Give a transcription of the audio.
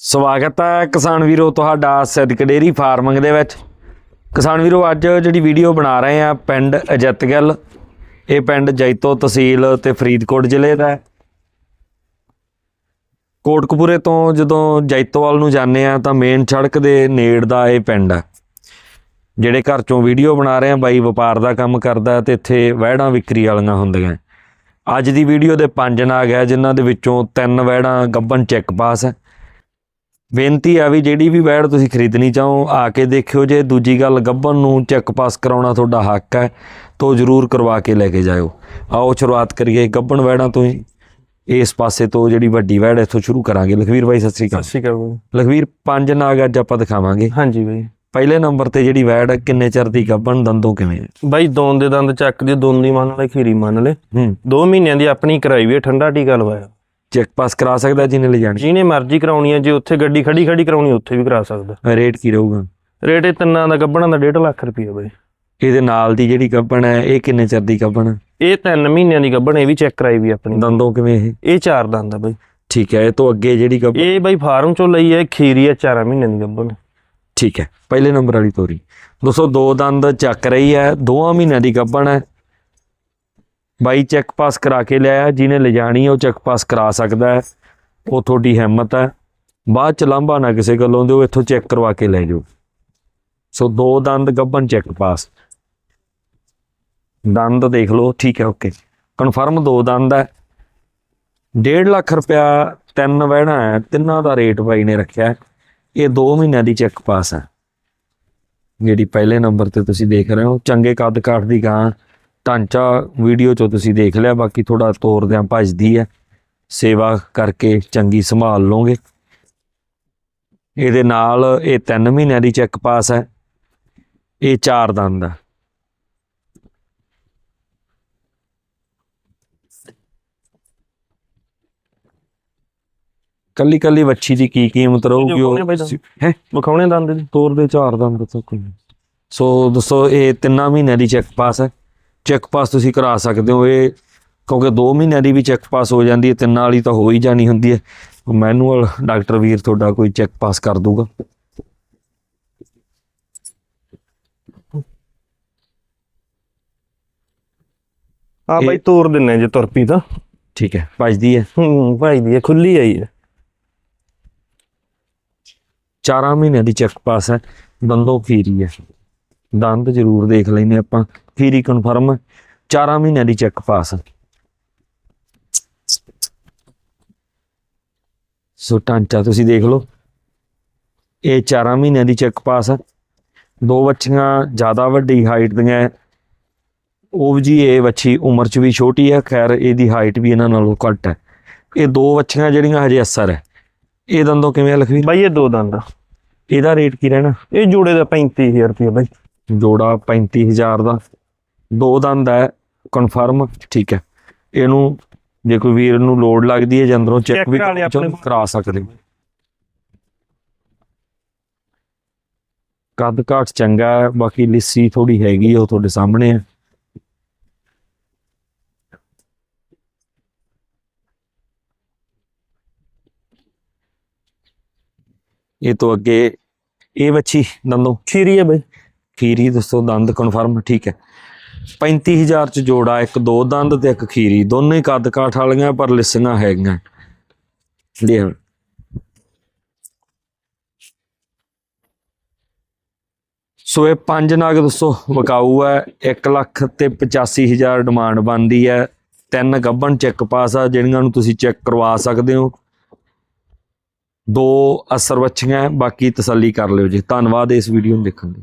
ਸਵਾਗਤ ਹੈ ਕਿਸਾਨ ਵੀਰੋ, ਤੁਹਾਡਾ ਸਿੱਧਕ ਡੇਰੀ ਫਾਰਮਿੰਗ ਦੇ ਵਿੱਚ। ਕਿਸਾਨ ਵੀਰੋ, ਅੱਜ ਜਿਹੜੀ ਵੀਡੀਓ ਬਣਾ ਰਹੇ ਆ ਪਿੰਡ ਅਜਤਗਲ। ਇਹ ਪਿੰਡ ਜੈਤੋ ਤਹਿਸੀਲ ਤੇ ਫਰੀਦਕੋਟ ਜ਼ਿਲ੍ਹੇ ਦਾ ਹੈ। ਕੋਟਕਪੂਰੇ ਤੋਂ ਜਦੋਂ ਜੈਤੋਵਾਲ ਨੂੰ ਜਾਂਦੇ ਆ ਤਾਂ ਮੇਨ ਸੜਕ ਦੇ ਨੇੜ ਦਾ ਇਹ ਪਿੰਡ ਹੈ। ਜਿਹੜੇ ਘਰ ਚੋਂ ਵੀਡੀਓ ਬਣਾ ਰਹੇ ਆ ਬਾਈ ਵਪਾਰ ਦਾ ਕੰਮ ਕਰਦਾ ਹੈ ਤੇ ਇੱਥੇ ਵਹਿੜਾਂ ਵਿਕਰੀ ਵਾਲੀਆਂ ਹੁੰਦੀਆਂ ਅੱਜ ਦੀ ਵੀਡੀਓ ਦੇ ਪੰਜ ਨਾਗ ਹੈ, ਜਿਨ੍ਹਾਂ ਦੇ ਵਿੱਚੋਂ ਤਿੰਨ ਵਹਿੜਾਂ ਗੱਬਨ ਚੈੱਕ ਪਾਸ ਹੈ। ਬੇਨਤੀ ਆ ਵੀ ਜਿਹੜੀ ਵੀ ਵੈੜ ਤੁਸੀਂ ਖਰੀਦਣੀ ਚਾਹੋ ਆ ਕੇ ਦੇਖਿਓ ਜੇ ਦੂਜੀ ਗੱਲ ਗੱਬਨ ਨੂੰ ਚੈੱਕ ਪਾਸ ਕਰਾਉਣਾ ਤੁਹਾਡਾ ਹੱਕ ਹੈ ਤੋਂ ਜ਼ਰੂਰ ਕਰਵਾ ਕੇ ਲੈ ਕੇ ਜਾਇਓ। ਆਓ ਸ਼ੁਰੂਆਤ ਕਰੀਏ ਗੱਬਨ ਵੈੜਾਂ ਤੋਂ ਹੀ ਇਸ ਪਾਸੇ ਤੋਂ ਜਿਹੜੀ ਵੱਡੀ ਵੈੜ ਇੱਥੋਂ ਸ਼ੁਰੂ ਕਰਾਂਗੇ। ਲਖਵੀਰ ਬਾਈ ਸਤਿ ਸ੍ਰੀ ਅਕਾਲ। ਸਤਿ ਸ਼੍ਰੀ ਅਕਾਲ ਲਖਵੀਰ ਪੰਜ ਨਾਗ ਅੱਜ ਆਪਾਂ ਦਿਖਾਵਾਂਗੇ। ਹਾਂਜੀ ਬਾਈ। ਪਹਿਲੇ ਨੰਬਰ ਤੇ ਜਿਹੜੀ ਵੈੜ ਕਿੰਨੇ ਚਿਰ ਦੀ ਗੱਬਨ ਦੰਦੋਂ ਕਿਵੇਂ ਬਾਈ ਦੋਨ ਦੇ ਦੰਦ ਚੱਕ ਦੇ ਦੋਨ ਦੀ ਮੰਨ ਲੈ ਖੀਰੀ ਮੰਨ ਲੈ। ਹੂੰ। 2 ਮਹੀਨਿਆਂ ਦੀ ਆਪਣੀ ਕਰਾਈ ਵੀ ਠੰਡਾ ਟੀਕਾ ਲਵਾਇਆ। ਚੈੱਕ ਪਾਸ ਕਰਾ ਸਕਦਾ ਜਿਹਨੇ ਲੈ ਜਾਣੀ? ਜਿਹਨੇ ਮਰਜ਼ੀ ਕਰਾਉਣੀ ਹੈ ਜੇ ਉੱਥੇ ਗੱਡੀ ਖੜੀ ਖੜੀ ਕਰਾਉਣੀ ਉੱਥੇ ਵੀ ਕਰਾ ਸਕਦਾ। ਰੇਟ ਕੀ ਰਹੂਗਾ? ਰੇਟ ਇਹ ਤਿੰਨਾਂ ਦਾ ਗੱਬਣਾ ਦਾ 1.5 ਲੱਖ ਰੁਪਈਆ ਬਾਈ। ਇਹਦੇ ਨਾਲ ਦੀ ਜਿਹੜੀ ਗੱਬਨ ਹੈ ਇਹ ਕਿੰਨੇ ਚਿਰ ਦੀ ਗੱਬਨ ਹੈ? ਇਹ 3 ਮਹੀਨਿਆਂ ਦੀ ਗੱਬਣ ਇਹ ਵੀ ਚੈੱਕ ਕਰਾਈ ਵੀ ਆਪਣੀ। ਦੰਦੋਂ ਕਿਵੇਂ ਇਹ? ਇਹ ਚਾਰ ਦੰਦ ਆ ਬਾਈ। ਠੀਕ ਹੈ ਇਹ ਤੋਂ ਅੱਗੇ ਜਿਹੜੀ ਗੱਬਨ ਇਹ ਬਾਈ ਫਾਰਮ ਚੋਂ ਲਈ ਹੈ ਖੀਰੀ ਹੈ 4 ਮਹੀਨਿਆਂ ਦੀ ਗੱਬਣ ਠੀਕ ਹੈ ਪਹਿਲੇ ਨੰਬਰ ਵਾਲੀ ਤੋਰੀ। ਦੋਸਤੋ ਦੋ ਦੰਦ ਚੱਕ ਰਹੀ ਹੈ ਦੋਵਾਂ ਮਹੀਨਿਆਂ ਦੀ ਗੱਭਣ ਹੈ। ਬਾਈ ਚੈੱਕ ਪਾਸ ਕਰਾ ਕੇ ਲਿਆਇਆ, ਜਿਹਨੇ ਲਿਜਾਣੀ ਉਹ ਚੈੱਕ ਪਾਸ ਕਰਾ ਸਕਦਾ ਹੈ। ਉਹ ਤੁਹਾਡੀ ਹਿੰਮਤ ਹੈ। ਬਾਅਦ ਚ ਲਾਂਭਾ ਨਾ ਕਿਸੇ ਗੱਲੋਂ ਦਿਓ, ਇੱਥੋਂ ਚੈੱਕ ਕਰਵਾ ਕੇ ਲੈ ਜਾਓ। ਸੋ ਦੋ ਦੰਦ ਗੱਭਣ ਚੈੱਕ ਪਾਸ। ਦੰਦ ਦੇਖ ਲਓ, ਠੀਕ ਹੈ, ਓਕੇ। ਕਨਫਰਮ ਦੋ ਦੰਦ ਹੈ। 1.5 ਲੱਖ ਰੁਪਇਆ ਤਿੰਨ ਵਹਿਣਾ ਹੈ, ਤਿੰਨਾਂ ਦਾ ਰੇਟ ਬਾਈ ਨੇ ਰੱਖਿਆ ਇਹ 2 ਮਹੀਨਿਆਂ ਦੀ ਚੈੱਕ ਪਾਸ ਹੈ। ਜਿਹੜੀ ਪਹਿਲੇ ਨੰਬਰ ਤੇ ਤੁਸੀਂ ਦੇਖ ਰਹੇ ਹੋ, ਚੰਗੇ ਕੱਦ ਕਾਠ ਦੀ ਗਾਂ। ਢਾਂਚਾ ਵੀਡੀਓ ਚੋਂ ਤੁਸੀਂ ਦੇਖ ਲਿਆ ਬਾਕੀ ਥੋੜਾ ਤੋਰਦਿਆਂ ਭੱਜਦੀ ਹੈ। ਸੇਵਾ ਕਰਕੇ ਚੰਗੀ ਸੰਭਾਲ ਲਓਗੇ ਇਹਦੇ ਨਾਲ ਇਹ 3 ਮਹੀਨਿਆਂ ਦੀ ਚੈੱਕ ਪਾਸ ਹੈ। ਇਹ ਚਾਰ ਦੰਦ ਹੈ ਕੱਲੀ ਕੱਲੀ ਵੱਛੀ ਦੀ ਕੀ ਕੀਮਤ ਰਹੂਗੀ ਉਹ? ਹੈ? ਵਿਖਾਉਣੇ ਦੰਦ ਦੀ ਤੋਰ ਦੇ ਚਾਰ ਦੰਦ ਤਾਂ ਕੋਈ ਨਹੀਂ। ਸੋ ਦੋਸਤੋ ਇਹ ਤਿੰਨਾਂ ਮਹੀਨਿਆਂ ਦੀ ਚੈੱਕ ਪਾਸ ਹੈ। ਚੈੱਕ ਪਾਸ ਤੁਸੀਂ ਕਰਾ ਸਕਦੇ ਹੋ। ਇਹ ਕਿਉਂਕਿ 2 ਮਹੀਨਿਆਂ ਦੀ ਵੀ ਚੈੱਕ ਪਾਸ ਹੋ ਜਾਂਦੀ ਹੈ ਤਿੰਨਾਂ ਵਾਲੀ ਤਾਂ ਹੋ ਹੀ ਜਾਣੀ ਹੁੰਦੀ ਹੈ। ਮੈਨੂਅਲ ਡਾਕਟਰ ਵੀਰ ਤੁਹਾਡਾ ਕੋਈ ਚੈੱਕ ਪਾਸ ਕਰ ਦੂਗਾ। ਆ ਬਾਈ ਤੋਰ ਦਿੰਨੇ ਜੇ ਤੁਰ ਪਈ ਤਾਂ। ਠੀਕ ਹੈ ਭਜਦੀ ਹੈ। ਹੂੰ ਭਾਈ ਦੀ ਇਹ ਖੁੱਲੀ ਆਈ ਹੈ। ਚਾਰਾਂ ਮਹੀਨਿਆਂ ਦੀ ਚੈੱਕ ਪਾਸ ਹੈ ਦੰਦੋਂ ਖੀਰੀ ਹੈ। ਦੰਦ ਜ਼ਰੂਰ ਦੇਖ ਲੈਨੇ ਆਪਾਂ। ਖੀਰੀ ਕਨਫਰਮ ਚਾਰਾਂ ਮਹੀਨਿਆਂ ਦੀ ਚੈੱਕ ਪਾਸ ਸੋ ਟਾਂਚਾ ਤੁਸੀਂ ਦੇਖ ਲਓ। ਇਹ ਚਾਰਾਂ ਮਹੀਨਿਆਂ ਦੀ ਚੈੱਕ ਪਾਸ ਦੋ ਵੱਛੀਆਂ ਜ਼ਿਆਦਾ ਵੱਡੀ ਹਾਈਟ ਦੀਆਂ। ਉਹ ਜੀ ਇਹ ਵੱਛੀ ਉਮਰ 'ਚ ਵੀ ਛੋਟੀ ਹੈ ਖੈਰ ਇਹਦੀ ਹਾਈਟ ਵੀ ਇਹਨਾਂ ਨਾਲੋਂ ਘੱਟ ਹੈ ਇਹ ਦੋ ਵੱਛੀਆਂ ਜਿਹੜੀਆਂ ਹਜੇ ਅਸਰ ਹੈ ਇਹ ਦੰਦੋਂ ਕਿਵੇਂ ਲਖਵੀਰ? ਬਾਈ ਇਹ ਦੋ ਦੰਦ। ਇਹਦਾ ਰੇਟ ਕੀ ਰਹਿਣਾ? ਇਹ ਜੋੜੇ ਦਾ 35000 ਰੁਪਏ ਬਾਈ। ਜੋੜਾ 35000 ਦਾ। ਦੋ ਦੰਦ ਹੈ ਕਨਫਰਮ ਠੀਕ ਹੈ। ਇਹਨੂੰ ਜੇ ਕੋਈ ਵੀਰ ਨੂੰ ਲੋਡ ਲੱਗਦੀ ਹੈ ਜਾਂ ਅੰਦਰੋਂ ਚੈੱਕ ਵੀ ਕਰਾ ਸਕਦੇ ਹੋ। ਕੱਦ ਕਾਠ ਚੰਗਾ ਹੈ ਬਾਕੀ ਲਿੱਸੀ ਥੋੜੀ ਹੈਗੀ ਉਹ ਤੁਹਾਡੇ ਸਾਹਮਣੇ ਹੈ ਇਹ ਤੋਂ ਅੱਗੇ ਇਹ ਵੱਛੀ ਦੰਦੋਂ ਖੀਰੀ ਹੈ ਬਾਈ। ਖੀਰੀ ਦੱਸੋ ਦੰਦ ਕਨਫਰਮ ਠੀਕ ਹੈ। 35000 ਚ ਜੋੜਾ, ਇੱਕ ਦੋ ਦੰਦ ਤੇ ਇੱਕ ਖੀਰੀ। ਦੋਨੇ ਹੀ ਕੱਦ ਕਾਠ ਵਾਲੀਆਂ, ਪਰ ਲਿਸੀਆਂ ਹੈਗੀਆਂ। ਲੈ ਸੋ ਇਹ ਪੰਜ ਨਾਗ ਦੱਸੋ, ਵਿਕਾਊ ਹੈ। 1 ਲੱਖ ਤੇ 85000 ਡਿਮਾਂਡ ਬਣਦੀ ਹੈ। ਤਿੰਨ ਗੱਬਨ ਚੈੱਕ ਪਾਸ ਆ ਜਿਹੜੀਆਂ ਨੂੰ ਤੁਸੀਂ ਚੈੱਕ ਕਰਵਾ ਸਕਦੇ ਹੋ। ਦੋ ਅਸਰ ਵੱਛੀਆਂ ਬਾਕੀ ਤਸੱਲੀ ਕਰ ਲਿਓ ਜੀ। ਧੰਨਵਾਦ ਇਸ ਵੀਡੀਓ ਨੂੰ ਦੇਖਣ ਲਈ।